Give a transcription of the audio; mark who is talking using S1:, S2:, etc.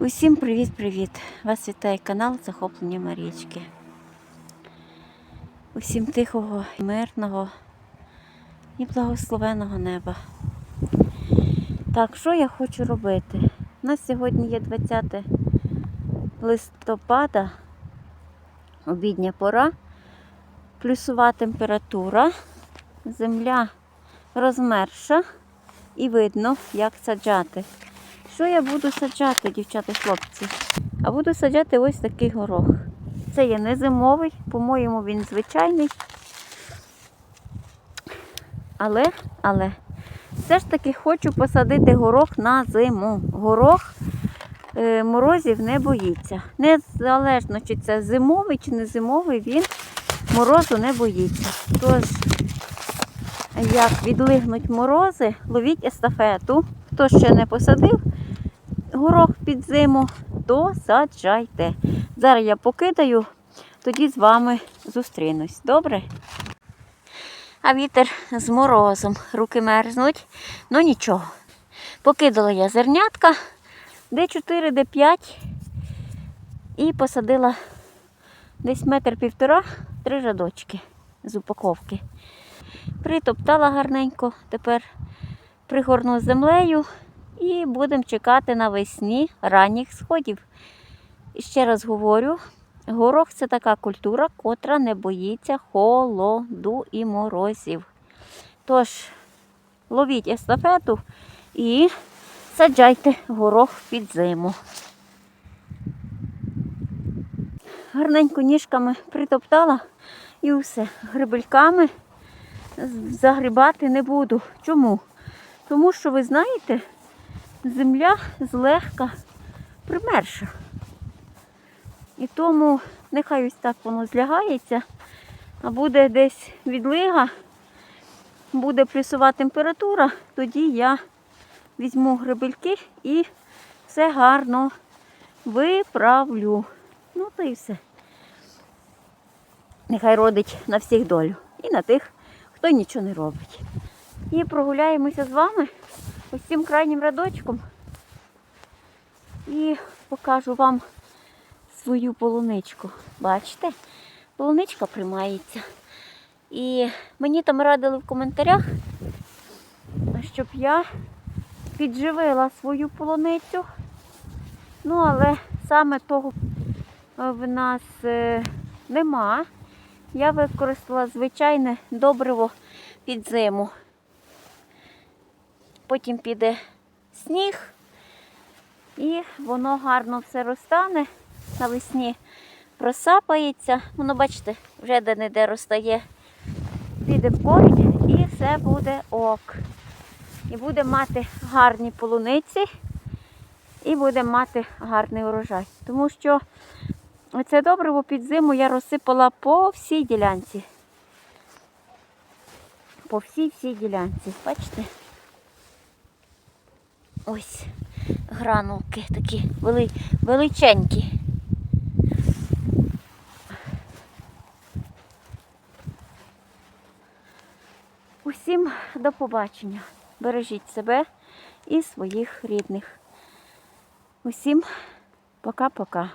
S1: Усім привіт-привіт! Вас вітає канал Захоплення Марічки. Усім тихого, мирного і благословеного неба. Так, що я хочу робити? У нас сьогодні є 20 листопада, обідня пора, плюсова температура, земля розмерша і видно, як саджати. Що я буду саджати, дівчата хлопці? А буду саджати ось такий горох. Це є не зимовий, по-моєму, він звичайний. Але, але, все ж таки хочу посадити горох на зиму. Горох е, морозів не боїться. Незалежно, чи це зимовий, чи не зимовий, він морозу не боїться. Тож, як відлигнуть морози, ловіть естафету. Хто ще не посадив горох під зиму, то саджайте. Зараз я покидаю, тоді з вами зустрінусь. Добре? А вітер з морозом. Руки мерзнуть. Ну нічого. Покидала я зернятка Д4, Д5 і посадила десь метр півтора, три рядочки з упаковки. Притоптала гарненько, тепер пригорну землею і будемо чекати навесні ранніх сходів. І ще раз говорю, горох це така культура, котра не боїться холоду і морозів. Тож, ловіть естафету і саджайте горох під зиму. Гарненько ніжками притоптала і все. Грибельками загрібати не буду. Чому? Тому що, ви знаєте, земля злегка примерша. І тому нехай ось так воно злягається, а буде десь відлига, буде плюсова температура, тоді я візьму грибельки і все гарно виправлю. Ну то і все. Нехай родить на всіх долю. І на тих, хто нічого не робить. І прогуляємося з вами ось цим крайнім рядочком. І покажу вам свою полуничку. Бачите? Полуничка приймається. І мені там радили в коментарях, щоб я підживила свою полуницю. Ну, але саме того в нас е, нема. Я використала звичайне добриво під зиму. Потім піде сніг, і воно гарно все розтане, навесні просапається. Воно, бачите, вже де-не-де розтає, піде корінь і все буде ок. І буде мати гарні полуниці, і буде мати гарний урожай. Тому що це добриво під зиму я розсипала по всій ділянці. По всій всій ділянці. Бачите? Ось гранулки такі вели, величенькі. Усім до побачення. Бережіть себе і своїх рідних. Усім пока-пока.